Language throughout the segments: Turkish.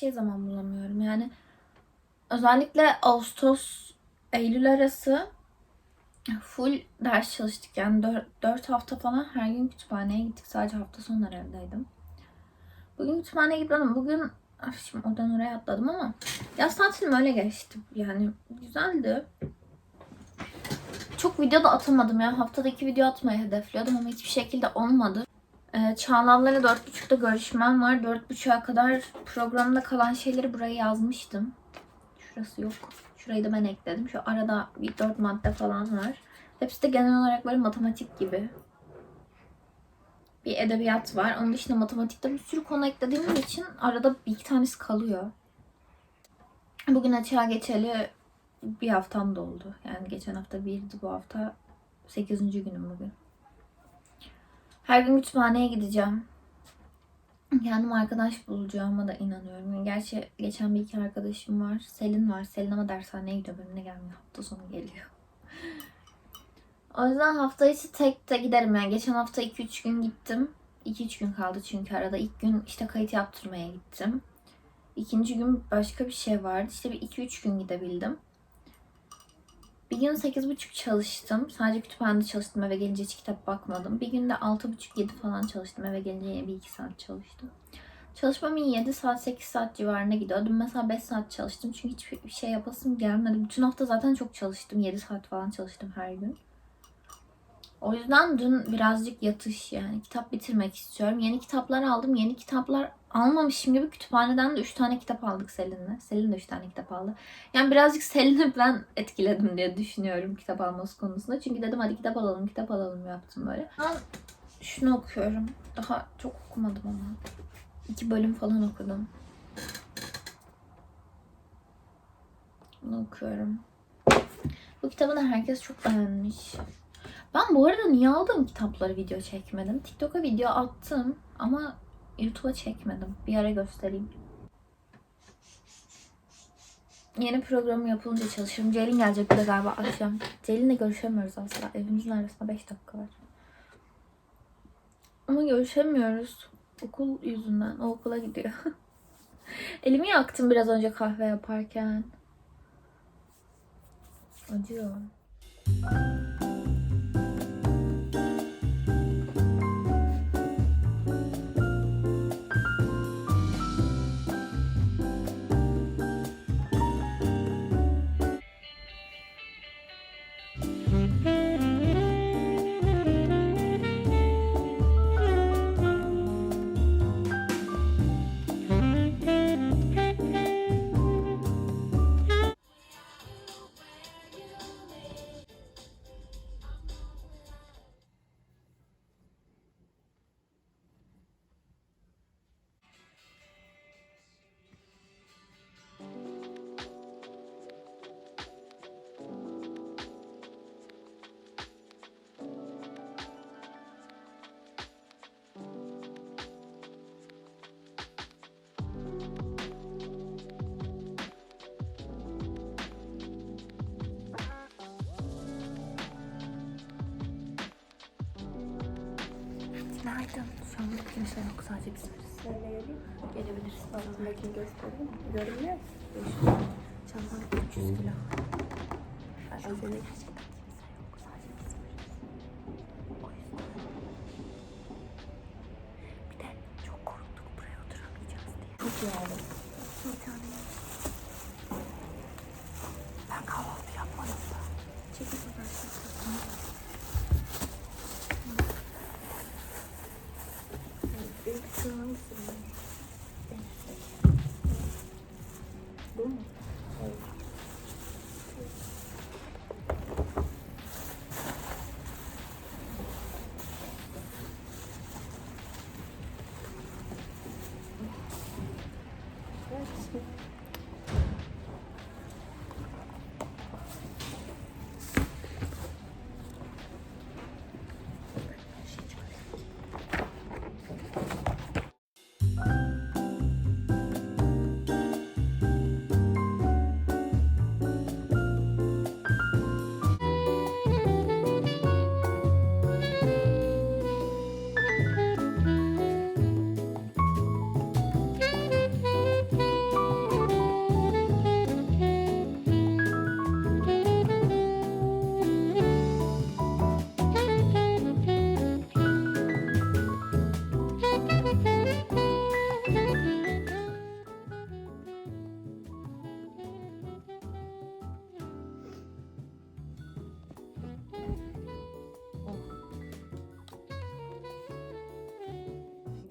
şey zaman bulamıyorum. Yani özellikle Ağustos, Eylül arası full ders çalıştık. Yani 4, 4 hafta falan her gün kütüphaneye gittik. Sadece hafta sonları evdeydim. Bugün kütüphaneye gitmedim. Bugün Ay, şimdi oradan oraya atladım ama yaz tatilim öyle geçti. Yani güzeldi. Çok video da atamadım ya. Haftada iki video atmayı hedefliyordum ama hiçbir şekilde olmadı. Ee, Çağlar'la dört buçukta görüşmem var. Dört buçuğa kadar programda kalan şeyleri buraya yazmıştım. Şurası yok. Şurayı da ben ekledim. Şu arada bir dört madde falan var. Hepsi de genel olarak böyle matematik gibi. Bir edebiyat var. Onun dışında matematikte bir sürü konu eklediğim için arada bir iki tanesi kalıyor. Bugün açığa geçeli bir haftam doldu. Yani geçen hafta birdi bu hafta sekizinci günüm bugün. Her gün kütüphaneye gideceğim. Kendim arkadaş bulacağıma da inanıyorum. Gerçi geçen bir iki arkadaşım var. Selin var. Selin ama dershaneye gidiyor. Benimle gelmiyor. Hafta sonu geliyor. O yüzden hafta içi tek de giderim. Yani geçen hafta 2-3 gün gittim. 2-3 gün kaldı çünkü arada. İlk gün işte kayıt yaptırmaya gittim. İkinci gün başka bir şey vardı. İşte bir 2-3 gün gidebildim. Bir gün 8.30 çalıştım. Sadece kütüphanede çalıştım. Eve gelince hiç kitap bakmadım. Bir gün de 6.30-7 falan çalıştım. Eve gelince yine bir 2 saat çalıştım. Çalışmam iyi 7 saat 8 saat civarına gidiyor. Dün mesela 5 saat çalıştım. Çünkü hiçbir şey yapasım gelmedi. Bütün hafta zaten çok çalıştım. 7 saat falan çalıştım her gün. O yüzden dün birazcık yatış yani kitap bitirmek istiyorum. Yeni kitaplar aldım. Yeni kitaplar almamışım gibi kütüphaneden de 3 tane kitap aldık Selin'le. Selin de 3 tane kitap aldı. Yani birazcık Selin'i ben etkiledim diye düşünüyorum kitap alması konusunda. Çünkü dedim hadi kitap alalım, kitap alalım yaptım böyle. Ben şunu okuyorum. Daha çok okumadım ama. İki bölüm falan okudum. Bunu okuyorum. Bu kitabı da herkes çok beğenmiş. Ben bu arada niye aldığım kitapları video çekmedim? TikTok'a video attım ama YouTube'a çekmedim. Bir ara göstereyim. Yeni programı yapılınca çalışırım. Ceylin gelecek bir de galiba akşam. Ceylin'le görüşemiyoruz asla. Evimizin arasında 5 dakika var. Ama görüşemiyoruz. Okul yüzünden. O okula gidiyor. Elimi yaktım biraz önce kahve yaparken. Acıyor. Günaydın. Şu anda kimse yok. Sadece biz varız. Söyleyelim. Gelebiliriz. Altındakini göstereyim. Görünüyor. Çantam 300 kilo. Acele. Bir de çok korktuk buraya oturamayacağız diye. Çok yağlı. Bir tane Ben kahvaltı yapmadım da. Çekil bakalım.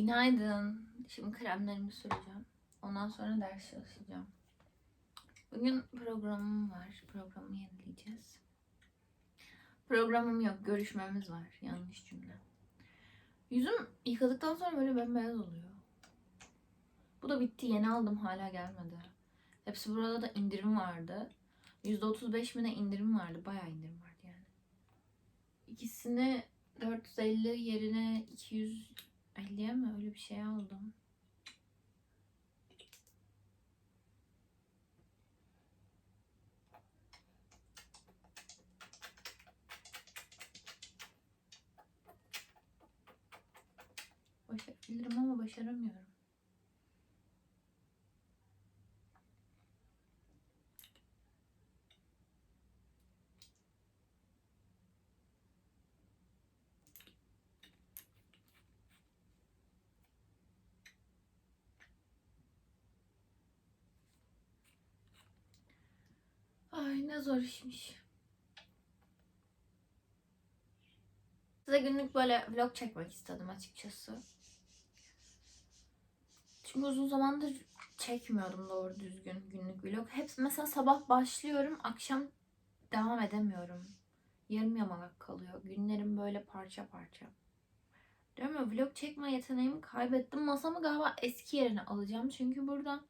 Günaydın. Şimdi kremlerimi süreceğim. Ondan sonra ders çalışacağım. Bugün programım var. Programı yenileyeceğiz. Programım yok. Görüşmemiz var. Yanlış cümle. Yüzüm yıkadıktan sonra böyle bembeyaz oluyor. Bu da bitti. Yeni aldım. Hala gelmedi. Hepsi burada da indirim vardı. %35 mi indirim vardı. Bayağı indirim vardı yani. İkisini 450 yerine 250'ye mi öyle bir şey aldım. Başarabilirim ama başaramıyorum. Ay ne zor işmiş. Size günlük böyle vlog çekmek istedim açıkçası. Çünkü uzun zamandır çekmiyordum doğru düzgün günlük vlog. Hep mesela sabah başlıyorum, akşam devam edemiyorum. Yarım yamalak kalıyor. Günlerim böyle parça parça. Diyorum ya vlog çekme yeteneğimi kaybettim. Masamı galiba eski yerine alacağım. Çünkü burada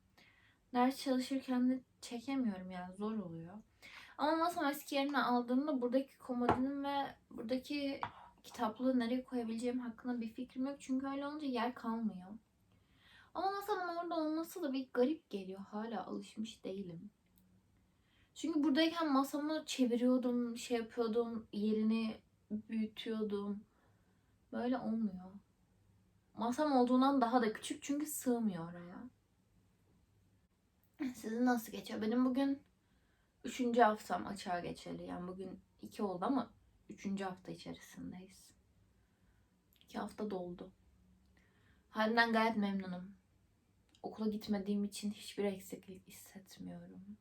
ders çalışırken de çekemiyorum yani zor oluyor. Ama masam eski yerine aldığımda buradaki komodinin ve buradaki kitaplığı nereye koyabileceğim hakkında bir fikrim yok. Çünkü öyle olunca yer kalmıyor. Ama masamın orada olması da bir garip geliyor. Hala alışmış değilim. Çünkü buradayken masamı çeviriyordum, şey yapıyordum, yerini büyütüyordum. Böyle olmuyor. Masam olduğundan daha da küçük çünkü sığmıyor oraya. Sizin nasıl geçiyor? Benim bugün üçüncü haftam açığa geçeli. Yani bugün iki oldu ama üçüncü hafta içerisindeyiz. İki hafta doldu. Halimden gayet memnunum. Okula gitmediğim için hiçbir eksiklik hissetmiyorum.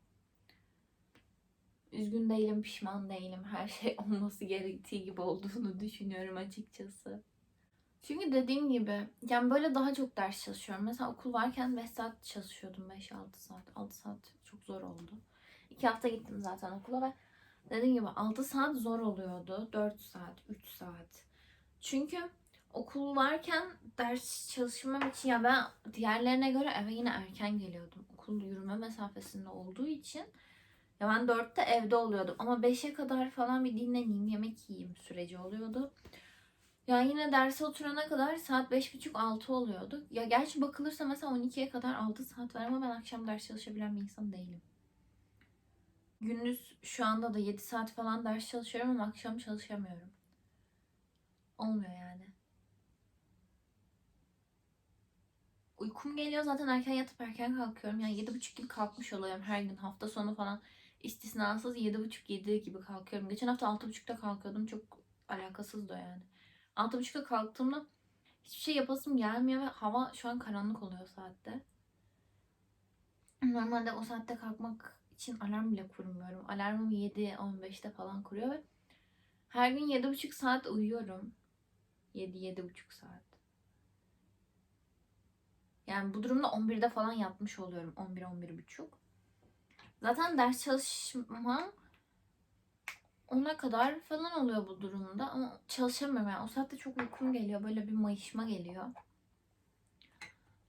Üzgün değilim, pişman değilim. Her şey olması gerektiği gibi olduğunu düşünüyorum açıkçası. Çünkü dediğim gibi yani böyle daha çok ders çalışıyorum. Mesela okul varken 5 saat çalışıyordum. 5-6 saat. 6 saat çok zor oldu. 2 hafta gittim zaten okula ve dediğim gibi 6 saat zor oluyordu. 4 saat, 3 saat. Çünkü okul varken ders çalışmam için ya ben diğerlerine göre eve yine erken geliyordum. Okul yürüme mesafesinde olduğu için ya ben 4'te evde oluyordum ama 5'e kadar falan bir dinleneyim, yemek yiyeyim süreci oluyordu. Ya yine derse oturana kadar saat 5.30-6 oluyordu. Ya gerçi bakılırsa mesela 12'ye kadar 6 saat var ama ben akşam ders çalışabilen bir insan değilim. Gündüz şu anda da 7 saat falan ders çalışıyorum ama akşam çalışamıyorum. Olmuyor yani. Uykum geliyor zaten erken yatıp erken kalkıyorum. Yani 7.30 gibi kalkmış oluyorum her gün. Hafta sonu falan istisnasız 7.30-7 gibi kalkıyorum. Geçen hafta 6.30'da kalkıyordum. Çok alakasızdı o yani. 6.30'da kalktığımda hiçbir şey yapasım gelmiyor ve hava şu an karanlık oluyor saatte. Normalde o saatte kalkmak için alarm bile kurmuyorum. Alarmım 7-15'te falan kuruyor ve her gün 7.5 saat uyuyorum. 7-7.5 saat. Yani bu durumda 11'de falan yatmış oluyorum. 11-11.30. Zaten ders çalışmam ona kadar falan oluyor bu durumda ama çalışamıyorum yani. O saatte çok uykum geliyor. Böyle bir mayışma geliyor.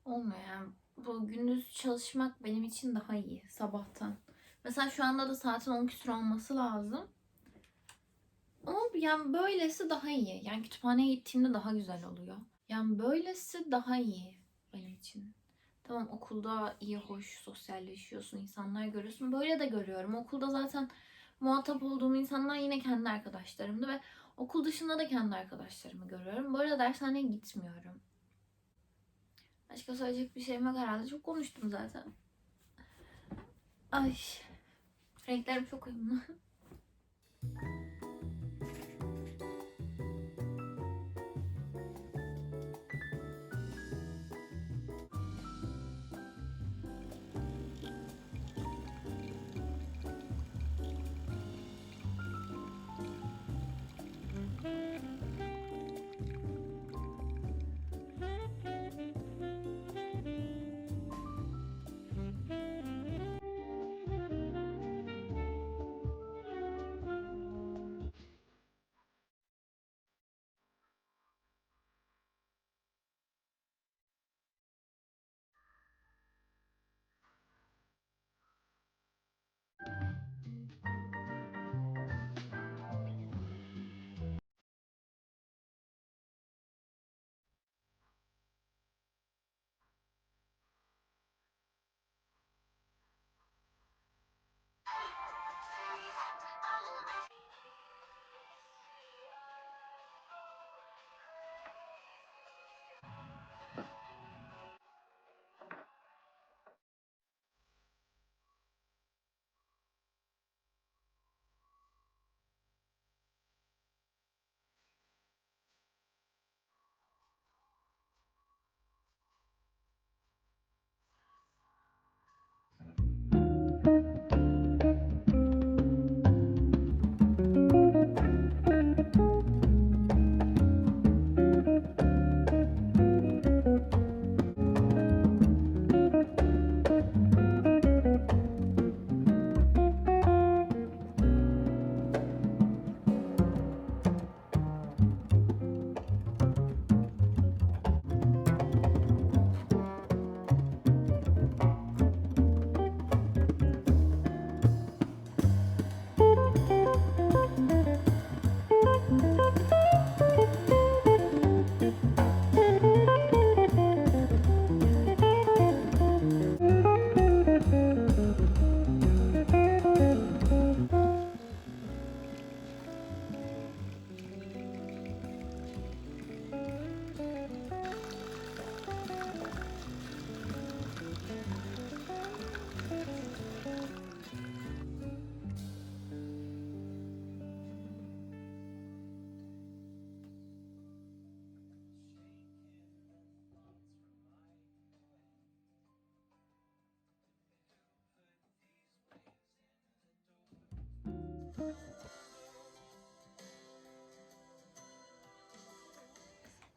Olmuyor yani. Bu gündüz çalışmak benim için daha iyi sabahtan. Mesela şu anda da saatin 10 küsur olması lazım. Ama yani böylesi daha iyi. Yani kütüphaneye gittiğimde daha güzel oluyor. Yani böylesi daha iyi benim için. Tamam okulda iyi hoş sosyalleşiyorsun, insanlar görüyorsun. Böyle de görüyorum. Okulda zaten muhatap olduğum insanlar yine kendi arkadaşlarımdı ve okul dışında da kendi arkadaşlarımı görüyorum. Bu arada dershaneye gitmiyorum. Başka söyleyecek bir şeyim yok herhalde. Çok konuştum zaten. Ay. Renklerim çok uyumlu.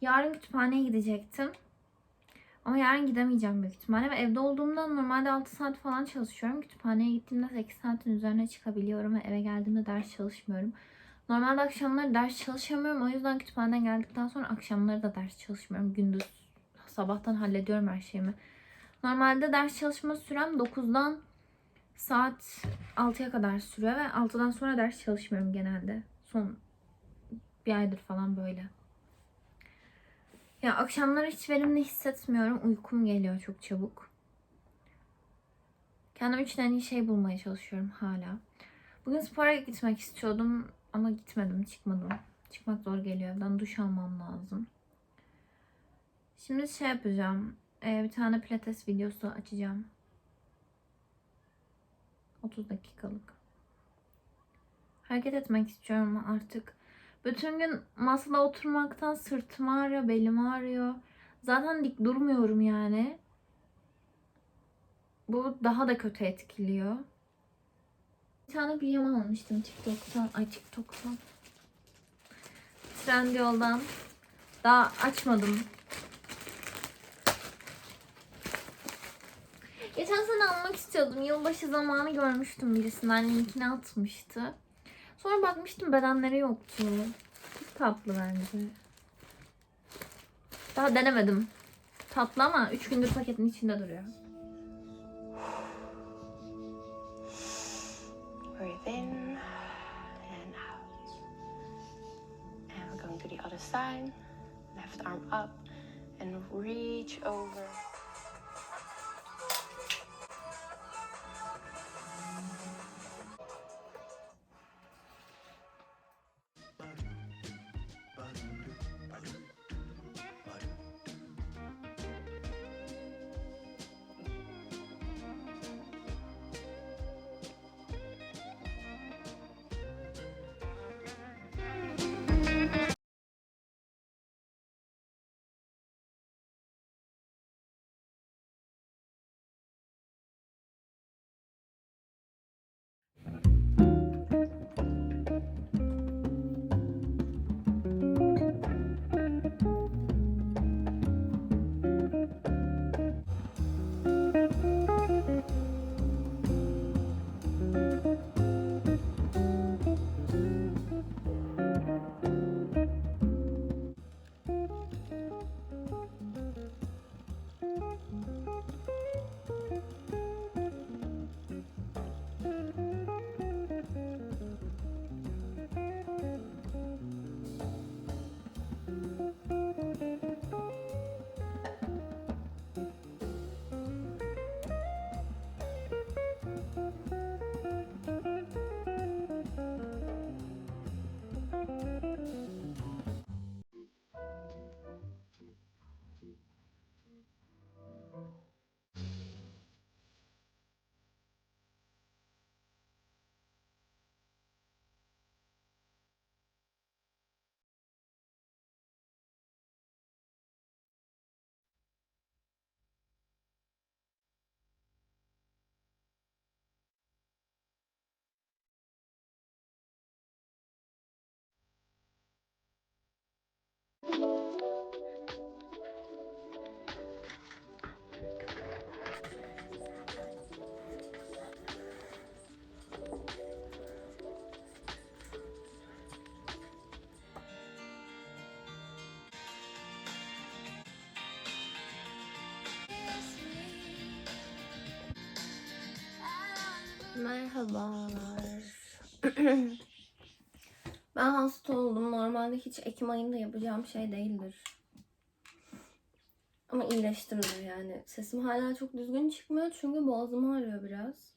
Yarın kütüphaneye gidecektim. Ama yarın gidemeyeceğim büyük ihtimalle. Ve evde olduğumda normalde 6 saat falan çalışıyorum. Kütüphaneye gittiğimde 8 saatin üzerine çıkabiliyorum. Ve eve geldiğimde ders çalışmıyorum. Normalde akşamları ders çalışamıyorum. O yüzden kütüphaneden geldikten sonra akşamları da ders çalışmıyorum. Gündüz sabahtan hallediyorum her şeyimi. Normalde ders çalışma sürem 9'dan saat 6'ya kadar sürüyor ve 6'dan sonra ders çalışmıyorum genelde. Son bir aydır falan böyle. Ya akşamları hiç verimli hissetmiyorum. Uykum geliyor çok çabuk. Kendim için en iyi şey bulmaya çalışıyorum hala. Bugün spora gitmek istiyordum ama gitmedim, çıkmadım. Çıkmak zor geliyor evden. Duş almam lazım. Şimdi şey yapacağım. Ee, bir tane pilates videosu açacağım. 30 dakikalık. Hareket etmek istiyorum artık. Bütün gün masada oturmaktan sırtım ağrıyor, belim ağrıyor. Zaten dik durmuyorum yani. Bu daha da kötü etkiliyor. Bir tane pijama almıştım TikTok'tan. Ay TikTok'tan. Trendyol'dan. Daha açmadım. İstiyordum. Yılbaşı zamanı görmüştüm birisinden. Linkini atmıştı. Sonra bakmıştım bedenleri yoktu. Çok tatlı bence. Daha denemedim. Tatlı ama 3 gündür paketin içinde duruyor. Breathe in and out. And we're going to the other side. Left arm up and reach over. Merhabalar. ben hasta oldum. Normalde hiç Ekim ayında yapacağım şey değildir. Ama iyileştim de yani. Sesim hala çok düzgün çıkmıyor çünkü boğazım ağrıyor biraz.